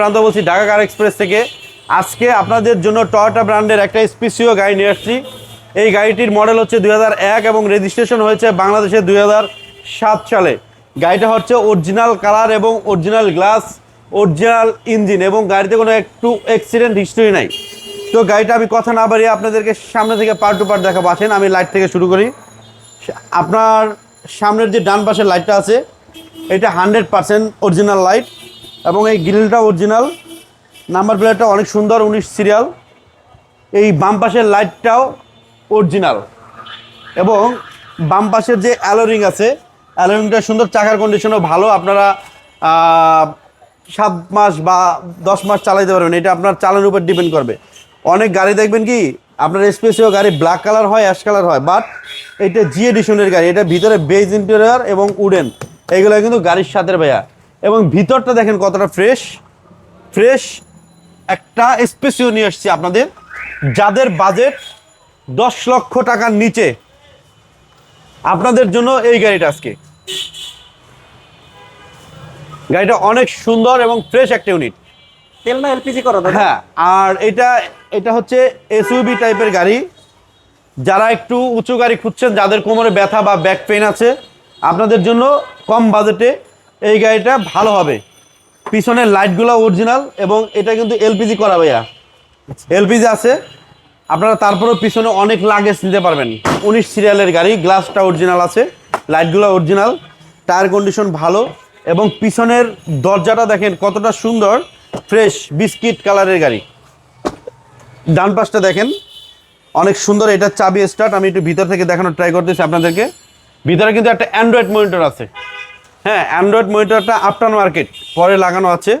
প্রান্ত বলছি, ঢাকা কার এক্সপ্রেস থেকে? আজকে আপনাদের জন্য টয়োটা ব্র্যান্ডের একটা স্পেসিও গাড়ি নিয়ে আসছি। এই গাড়িটির মডেল হচ্ছে দুই হাজার এক এবং রেজিস্ট্রেশন হয়েছে বাংলাদেশে দুই হাজার সাত সালে। গাড়িটা হচ্ছে অরিজিনাল কালার এবং অরিজিনাল গ্লাস অরিজিনাল ইঞ্জিন এবং গাড়িতে কোনো একটু অ্যাক্সিডেন্ট হিস্ট্রি নাই। তো গাড়িটা আমি কথা না বাড়িয়ে আপনাদেরকে সামনে থেকে পার্ট টু পার্ট দেখাবো। আসেন, আমি লাইট থেকে শুরু করি। আপনার সামনের যে ডান পাশের লাইটটা আছে, এটা হান্ড্রেড পার্সেন্ট অরিজিনাল লাইট এবং এই গ্রিলটা অরিজিনাল। নাম্বার প্লেটটা অনেক সুন্দর, উনিশ সিরিয়াল। এই বাম পাশের লাইটটাও অরিজিনাল। এবং বাম পাশের যে অ্যালোরিং আছে অ্যালোরিংটা সুন্দর চাকার কন্ডিশনও ভালো। আপনারা সাত মাস বা দশ মাস চালাইতে পারবেন। এটা আপনার চালানোর উপর ডিপেন্ড করবে। অনেক গাড়ি দেখবেন কি, আপনার স্পেসিও গাড়ি ব্ল্যাক কালার হয় অ্যাশ কালার হয় বাট এটা জি এডিশনের গাড়ি। এটা ভিতরে বেজ ইন্টেরিয়ার এবং উডেন এইগুলো কিন্তু গাড়ির সাথে ভাইয়া। এবং ভিতরটা দেখেন কতটা ফ্রেশ ফ্রেশ একটা স্পেসিও নিয়ে আসছি আপনাদের। যাদের বাজেট দশ লক্ষ টাকার নিচে আপনাদের জন্য এই গাড়িটা আজকে। গাড়িটা অনেক সুন্দর এবং ফ্রেশ একটা ইউনিট তেল না এলপিজি করো হ্যাঁ আর এটা এটা হচ্ছে এসইউবি টাইপের গাড়ি। যারা একটু উঁচু গাড়ি খুঁজছেন যাদের কোমরে ব্যথা বা ব্যাক পেন আছে আপনাদের জন্য কম বাজেটে এই গাড়িটা ভালো হবে। পিছনের লাইটগুলো অরিজিনাল এবং এটা কিন্তু এলপিজি করা ভাইয়া। এলপিজি আছে। আপনারা তারপরেও পিছনে অনেক লাগেজ নিতে পারবেন। উনিশ সিরিয়ালের গাড়ি গ্লাসটা অরিজিনাল আছে লাইটগুলো অরিজিনাল টায়ার কন্ডিশন ভালো এবং পিছনের দরজাটা দেখেন কতটা সুন্দর ফ্রেশ বিস্কিট কালারের গাড়ি। ডান পাশটা দেখেন, অনেক সুন্দর এটা চাবি স্টার্ট আমি একটু ভিতর থেকে দেখানোর ট্রাই করতেছি আপনাদেরকে। ভিতরে কিন্তু একটা অ্যান্ড্রয়েড মনিটর আছে। হ্যাঁ অ্যান্ড্রয়েড মনিটরটা আফটার মার্কেট পরে লাগানো আছে।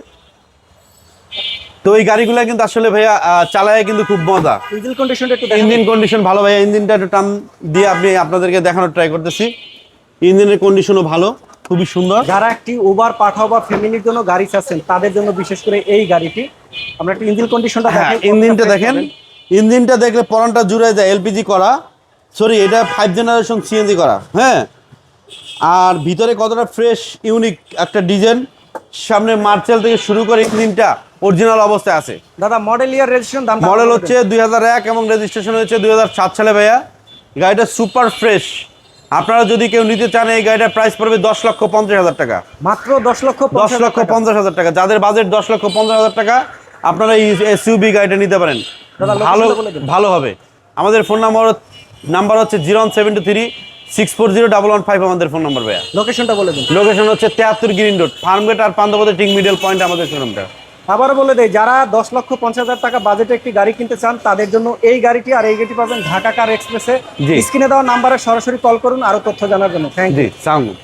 তো এই গাড়িগুলো কিন্তু আসলে ভাইয়া চালায় কিন্তু খুব মজা। ইঞ্জিন কন্ডিশনটা একটু ইঞ্জিন কন্ডিশন ভালো ভাইয়া ইঞ্জিনটা একটু টান দিয়ে আপনি আপনাদেরকে দেখানোর ট্রাই করতেছি। ইঞ্জিনের কন্ডিশনও ভালো খুবই সুন্দর। যারা একটি ওভার পাঠাও বা ফ্যামিলির জন্য গাড়ি চাচ্ছেন তাদের জন্য বিশেষ করে এই গাড়িটি। আমরা একটু ইঞ্জিন কন্ডিশনটা হ্যাঁ দেখেন ইঞ্জিনটা দেখেন। ইঞ্জিনটা দেখলে পরানটা জুড়ে যায় এলপিজি করা। সরি এটা ফাইভ জেনারেশন সিএনজি করা। হ্যাঁ আর ভিতরে কতটা ফ্রেশ ইউনিক একটা ডিজাইন সামনে মার্চেল থেকে শুরু করে ইঞ্জিনটা অরিজিনাল অবস্থায় আছে। দাদা মডেল ইয়ার রেজিস্ট্রেশন দাম মডেল হচ্ছে দুই হাজার এক এবং রেজিস্ট্রেশন হয়েছে দুই সালে ভাইয়া। গাড়িটা সুপার ফ্রেশ আপনারা যদি কেউ নিতে চান এই গাড়িটার প্রাইস পড়বে দশ লক্ষ পঞ্চাশ হাজার টাকা। মাত্র দশ লক্ষ দশ লক্ষ। পঞ্চাশ হাজার টাকা। যাদের বাজেট দশ লক্ষ পঞ্চাশ হাজার টাকা আপনারা এই এসইউবি গাড়িটা নিতে পারেন। ভালো। ভালো হবে। আমাদের ফোন নাম্বার নাম্বার হচ্ছে zero one seven two three six four zero double one five আমাদের ফোন নাম্বার ভাইয়া। লোকেশনটা বলে দিন। লোকেশন হচ্ছে তেহাত্তর গ্রিন রোড ফার্মগেট আর পান্দাপথের টিং মিডল পয়েন্ট আমাদের শোরুমটা আবার বলে দেয় যারা দশ লক্ষ পঞ্চাশ হাজার টাকা বাজেটে একটি গাড়ি কিনতে চান তাদের জন্য এই গাড়িটি আর এই গাড়িটি পাবেন ঢাকা কার এক্সপ্রেসে। স্ক্রিনে দেওয়া নাম্বারে সরাসরি কল করুন আরও তথ্য জানার জন্য। Thank you